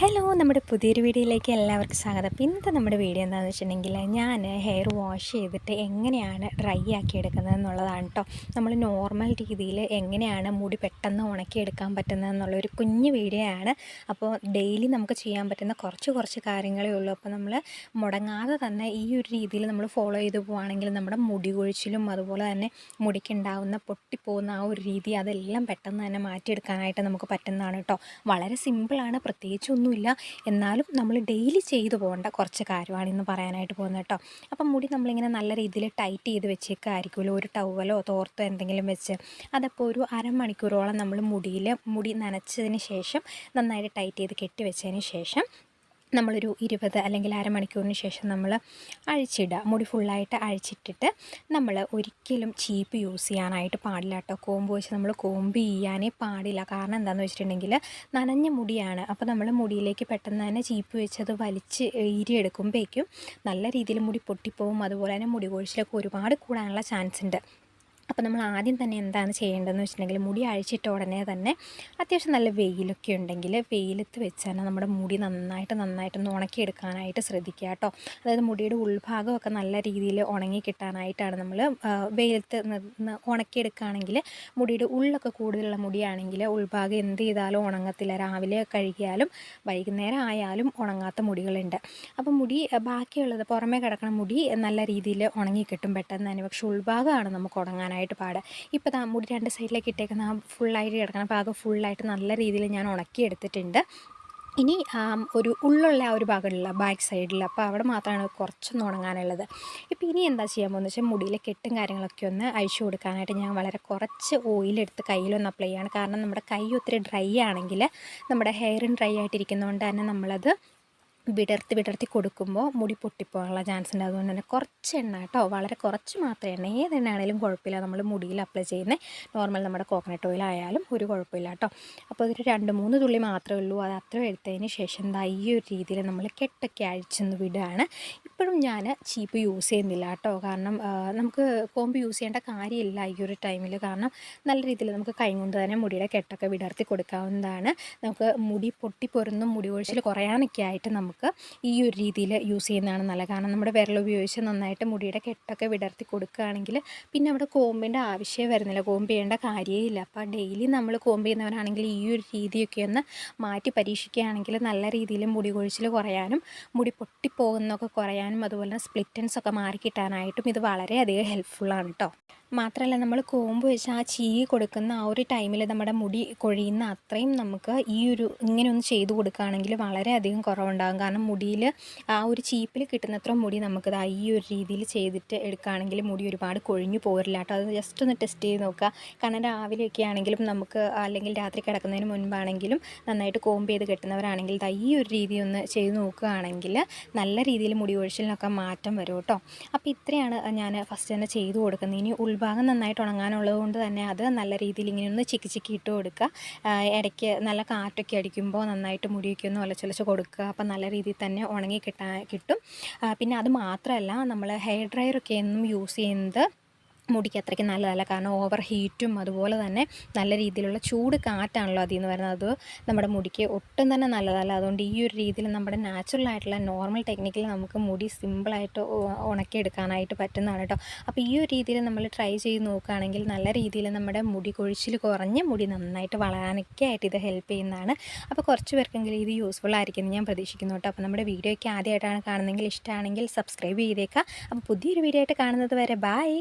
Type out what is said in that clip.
Hello നമ്മുടെ പുതിയൊരു വീഡിയോയിലേക്ക് എല്ലാവർക്കും സ്വാഗതം. ഇന്നത്തെ നമ്മുടെ വീഡിയോ എന്താണെന്ന് വെച്ചിട്ടുണ്ടെങ്കിൽ ഞാൻ ഹെയർ വാഷ് ചെയ്തിട്ട് എങ്ങനെയാണ് ഡ്രൈ ആക്കി എടുക്കുന്നത് എന്നുള്ളതാണ് കേട്ടോ നമ്മൾ നോർമൽ രീതിയിൽ എങ്ങനെയാണ് മുടി പെട്ടെന്ന് ഉണക്കി എടുക്കാൻ പറ്റുന്നത് എന്നുള്ളൊരു കുഞ്ഞു വീഡിയോ ആണ്. അപ്പോൾ ഡെയിലി നമുക്ക് ചെയ്യാൻ പറ്റുന്ന കുറച്ച് കുറച്ച് കാര്യങ്ങളേ ഉള്ളൂ. അപ്പോൾ നമ്മൾ മുടങ്ങാതെ തന്നെ ഈ ഒരു രീതിയിൽ നമ്മൾ ഫോളോ ചെയ്ത് പോവുകയാണെങ്കിൽ നമ്മുടെ മുടി കൊഴിച്ചിലും അതുപോലെ തന്നെ മുടിക്കുണ്ടാവുന്ന പൊട്ടിപ്പോകുന്ന ആ ഒരു രീതി അതെല്ലാം പെട്ടെന്ന് തന്നെ മാറ്റിയെടുക്കാനായിട്ട് നമുക്ക് പറ്റുന്നതാണ് കേട്ടോ വളരെ സിമ്പിളാണ് പ്രത്യേകിച്ചൊന്നും ഒന്നുമില്ല. എന്നാലും നമ്മൾ ഡെയിലി ചെയ്തു പോകേണ്ട കുറച്ച് കാര്യമാണ് ഇന്ന് പറയാനായിട്ട് പോകുന്നത് കേട്ടോ. അപ്പം മുടി നമ്മളിങ്ങനെ നല്ല രീതിയിൽ ടൈറ്റ് ചെയ്ത് വെച്ചേക്കായിരിക്കുമല്ലോ. ഒരു ടവലോ തോർത്തോ എന്തെങ്കിലും വെച്ച് അതപ്പോൾ ഒരു അരമണിക്കൂറോളം നമ്മൾ മുടിയിൽ മുടി നനച്ചതിന് ശേഷം നന്നായിട്ട് ടൈറ്റ് ചെയ്ത് കെട്ടി വെച്ചതിന് ശേഷം നമ്മളൊരു ഇരുപത് അല്ലെങ്കിൽ അരമണിക്കൂറിന് ശേഷം നമ്മൾ അഴിച്ചിടുക. മുടി ഫുള്ളായിട്ട് അഴിച്ചിട്ടിട്ട് നമ്മൾ ഒരിക്കലും ചീപ്പ് യൂസ് ചെയ്യാനായിട്ട് പാടില്ല കേട്ടോ. കോമ്പ് വെച്ച് നമ്മൾ കോമ്പ് ചെയ്യാനേ പാടില്ല. കാരണം എന്താണെന്ന് വെച്ചിട്ടുണ്ടെങ്കിൽ നനഞ്ഞ മുടിയാണ്. അപ്പോൾ നമ്മൾ മുടിയിലേക്ക് പെട്ടെന്ന് തന്നെ ചീപ്പ് വെച്ചത് വലിച്ച് ഈരിയെടുക്കുമ്പോഴേക്കും നല്ല രീതിയിൽ മുടി പൊട്ടിപ്പോവും. അതുപോലെ തന്നെ മുടി കൊഴിച്ചിലൊക്കെ ഒരുപാട് കൂടാനുള്ള ചാൻസ് ഉണ്ട്. അപ്പോൾ നമ്മൾ ആദ്യം തന്നെ എന്താണ് ചെയ്യേണ്ടതെന്ന് വെച്ചിട്ടുണ്ടെങ്കിൽ മുടി അഴിച്ചിട്ട ഉടനെ തന്നെ അത്യാവശ്യം നല്ല വെയിലൊക്കെ ഉണ്ടെങ്കിൽ വെയിലത്ത് വെച്ച് തന്നെ നമ്മുടെ മുടി നന്നായിട്ട് നന്നായിട്ടൊന്ന് ഉണക്കിയെടുക്കാനായിട്ട് ശ്രദ്ധിക്കുക കേട്ടോ. അതായത് മുടിയുടെ ഉൾഭാഗമൊക്കെ നല്ല രീതിയിൽ ഉണങ്ങി കിട്ടാനായിട്ടാണ് നമ്മൾ വെയിലത്ത് ഉണക്കിയെടുക്കുകയാണെങ്കിൽ മുടിയുടെ ഉള്ളൊക്കെ കൂടുതലുള്ള മുടിയാണെങ്കിൽ ഉൾഭാഗം എന്ത് ചെയ്താലും ഉണങ്ങത്തില്ല. രാവിലെ കഴുകിയാലും വൈകുന്നേരം ആയാലും ഉണങ്ങാത്ത മുടികളുണ്ട്. അപ്പം മുടി ബാക്കിയുള്ളത് പുറമേ കിടക്കുന്ന മുടി നല്ല രീതിയിൽ ഉണങ്ങി കിട്ടും പെട്ടെന്ന് തന്നെ. പക്ഷേ ഉൾഭാഗമാണ് നമുക്ക് ഉണങ്ങാനായിട്ട് നന്നായിട്ട് പാടുക. ഇപ്പോൾ ആ മുടി രണ്ട് സൈഡിലേക്ക് ഇട്ടേക്കുന്ന ആ ഫുള്ളായിട്ട് കിടക്കുന്ന ഭാഗം ഫുള്ളായിട്ട് നല്ല രീതിയിൽ ഞാൻ ഉണക്കി എടുത്തിട്ടുണ്ട് ഇനി ഒരു ഉള്ളുള്ള ആ ഒരു ഭാഗമുള്ള ബാക്ക് സൈഡിൽ. അപ്പോൾ അവിടെ മാത്രമാണ് കുറച്ചൊന്ന് ഉണങ്ങാനുള്ളത്. ഇപ്പോൾ ഇനി എന്താ ചെയ്യാൻ പോകുന്നത് വെച്ചാൽ മുടിയിലെ കെട്ടും കാര്യങ്ങളൊക്കെ ഒന്ന് അഴിച്ചു കൊടുക്കാനായിട്ട് ഞാൻ വളരെ കുറച്ച് ഓയിലെടുത്ത് കയ്യിലൊന്ന് അപ്ലൈ ചെയ്യാണ്. കാരണം നമ്മുടെ കൈ ഒത്തിരി ഡ്രൈ ആണെങ്കിൽ നമ്മുടെ ഹെയറും ഡ്രൈ ആയിട്ടിരിക്കുന്നതുകൊണ്ട് തന്നെ നമ്മളത് വിടർത്തി വിടർത്തി കൊടുക്കുമ്പോൾ മുടി പൊട്ടിപ്പോകാനുള്ള ചാൻസ് ഉണ്ട്. അതുകൊണ്ട് തന്നെ കുറച്ച് എണ്ണ കേട്ടോ. വളരെ കുറച്ച് മാത്രമേ എണ്ണ. ഏത് എണ്ണയാണെങ്കിലും കുഴപ്പമില്ല. നമ്മൾ മുടിയിൽ അപ്ലൈ ചെയ്യുന്നത് നോർമൽ നമ്മുടെ കോക്കനട്ട് ഓയിൽ ആയാലും ഒരു കുഴപ്പമില്ല കേട്ടോ. അപ്പോൾ അതൊരു രണ്ട് മൂന്ന് തുള്ളി മാത്രമേ ഉള്ളൂ. അത് അത്ര എടുത്തതിന് ശേഷം എന്താ ഈ ഒരു രീതിയിൽ നമ്മൾ കെട്ടൊക്കെ അഴിച്ചെന്ന് വിടുകയാണ്. ഇപ്പോഴും ഞാൻ ചീപ്പ് യൂസ് ചെയ്യുന്നില്ല കേട്ടോ. കാരണം നമുക്ക് കോമ്പ് യൂസ് ചെയ്യേണ്ട കാര്യമില്ല ഈ ഒരു ടൈമിൽ കാരണം നല്ല രീതിയിൽ നമുക്ക് കൈ കൊണ്ട് തന്നെ മുടിയുടെ കെട്ടൊക്കെ വിടർത്തി കൊടുക്കാവുന്നതാണ്. നമുക്ക് മുടി പൊട്ടിപ്പൊരുന്നും മുടി ഒഴിച്ചിൽ കുറയാനൊക്കെ ആയിട്ട് നമുക്ക് നമുക്ക് ഈ ഒരു രീതിയിൽ യൂസ് ചെയ്യുന്നതാണ് നല്ല കാരണം നമ്മുടെ വിരൽ ഉപയോഗിച്ച് നന്നായിട്ട് മുടിയുടെ കെട്ടൊക്കെ വിടർത്തി കൊടുക്കുകയാണെങ്കിൽ പിന്നെ അവിടെ കോമ്പിന്റെ ആവശ്യം വരുന്നില്ല. കോമ്പ് ചെയ്യേണ്ട കാര്യമേ ഇല്ല. അപ്പോൾ ഡെയിലി നമ്മൾ കോമ്പ് ചെയ്യുന്നവരാണെങ്കിൽ ഈ ഒരു രീതിയൊക്കെ ഒന്ന് മാറ്റി പരീക്ഷിക്കുകയാണെങ്കിൽ നല്ല രീതിയിൽ മുടി കൊഴിച്ചിൽ കുറയാനും മുടി പൊട്ടിപ്പോകുന്നതൊക്കെ കുറയാനും അതുപോലെ തന്നെ സ്പ്ലിറ്റൻസ് ഒക്കെ മാറി കിട്ടാനായിട്ടും ഇത് വളരെയധികം ഹെൽപ്ഫുള്ളാണ് കേട്ടോ മാത്രമല്ല നമ്മൾ കോമ്പ് വെച്ച് ആ ചീകി കൊടുക്കുന്ന ആ ഒരു ടൈമിൽ നമ്മുടെ മുടി കൊഴിയുന്ന അത്രയും നമുക്ക് ഈ ഒരു ഇങ്ങനെ ഒന്ന് ചെയ്ത് കൊടുക്കുകയാണെങ്കിൽ വളരെയധികം കുറവുണ്ടാകും. കാരണം മുടിയിൽ ആ ഒരു ചീപ്പിൽ കിട്ടുന്നത്ര മുടി നമുക്കത് ഈ ഒരു രീതിയിൽ ചെയ്തിട്ട് എടുക്കുകയാണെങ്കിൽ മുടി ഒരുപാട് കൊഴിഞ്ഞു പോരില്ല കേട്ടോ. അത് ജസ്റ്റ് ഒന്ന് ടെസ്റ്റ് ചെയ്ത് നോക്കുക. കാരണം രാവിലെയൊക്കെ ആണെങ്കിലും നമുക്ക് അല്ലെങ്കിൽ രാത്രി കിടക്കുന്നതിന് മുൻപാണെങ്കിലും നന്നായിട്ട് കോമ്പ് ചെയ്ത് കെട്ടുന്നവരാണെങ്കിൽ ഈ ഒരു രീതി ഒന്ന് ചെയ്ത് നോക്കുകയാണെങ്കിൽ നല്ല രീതിയിൽ മുടി ഒഴിച്ചിലിനൊക്കെ മാറ്റം വരും കേട്ടോ. അപ്പോൾ ഇത്രയാണ് ഞാൻ ഫസ്റ്റ് തന്നെ ചെയ്ത് കൊടുക്കുന്നത്. ഇനി ഉൾഭാഗം നന്നായിട്ട് ഉണങ്ങാനുള്ളത് കൊണ്ട് തന്നെ അത് നല്ല രീതിയിൽ ഇങ്ങനെ ഒന്ന് ചിക്കി ചിക്കി ഇട്ട് കൊടുക്കുക. ഇടയ്ക്ക് നല്ല കാറ്റൊക്കെ അടിക്കുമ്പോൾ നന്നായിട്ട് മുടിയൊക്കെ ഒന്ന് ഒലച്ചൊലച്ച് കൊടുക്കുക. അപ്പം നല്ല രീതിയിൽ തന്നെ ഉണങ്ങി കിട്ടാൻ കിട്ടും പിന്നെ അത് മാത്രമല്ല നമ്മൾ ഹെയർ ഡ്രയറൊക്കെ എന്നും യൂസ് ചെയ്യുന്നത് മുടിക്ക് അത്രയ്ക്ക് നല്ലതല്ല. കാരണം ഓവർ ഹീറ്റും അതുപോലെ തന്നെ നല്ല രീതിയിലുള്ള ചൂട് കാറ്റാണല്ലോ അതിൽ നിന്ന് വരുന്നത്. അത് നമ്മുടെ മുടിക്ക് ഒട്ടും തന്നെ നല്ലതല്ല. അതുകൊണ്ട് ഈ ഒരു രീതിയിൽ നമ്മുടെ നാച്ചുറൽ ആയിട്ടുള്ള നോർമൽ ടെക്നിക്കിൽ നമുക്ക് മുടി സിമ്പിളായിട്ട് ഉണക്കിയെടുക്കാനായിട്ട് പറ്റുന്നതാണ് കേട്ടോ. അപ്പോൾ ഈ ഒരു രീതിയിൽ നമ്മൾ ട്രൈ ചെയ്ത് നോക്കുകയാണെങ്കിൽ നല്ല രീതിയിൽ നമ്മുടെ മുടി കൊഴിച്ചിൽ കുറഞ്ഞ് മുടി നന്നായിട്ട് വളരാനൊക്കെ ആയിട്ട് ഇത് ഹെൽപ്പ് ചെയ്യുന്നതാണ്. അപ്പോൾ കുറച്ച് പേർക്കെങ്കിലും ഇത് യൂസ്ഫുൾ ആയിരിക്കും ഞാൻ പ്രതീക്ഷിക്കുന്നു കേട്ടോ. അപ്പോൾ നമ്മുടെ വീഡിയോയ്ക്ക് ആദ്യമായിട്ടാണ് കാണുന്നതെങ്കിൽ ഇഷ്ടമാണെങ്കിൽ സബ്സ്ക്രൈബ് ചെയ്തേക്കാം അപ്പോൾ പുതിയൊരു വീഡിയോ ആയിട്ട് കാണുന്നത് വരെ ബായ്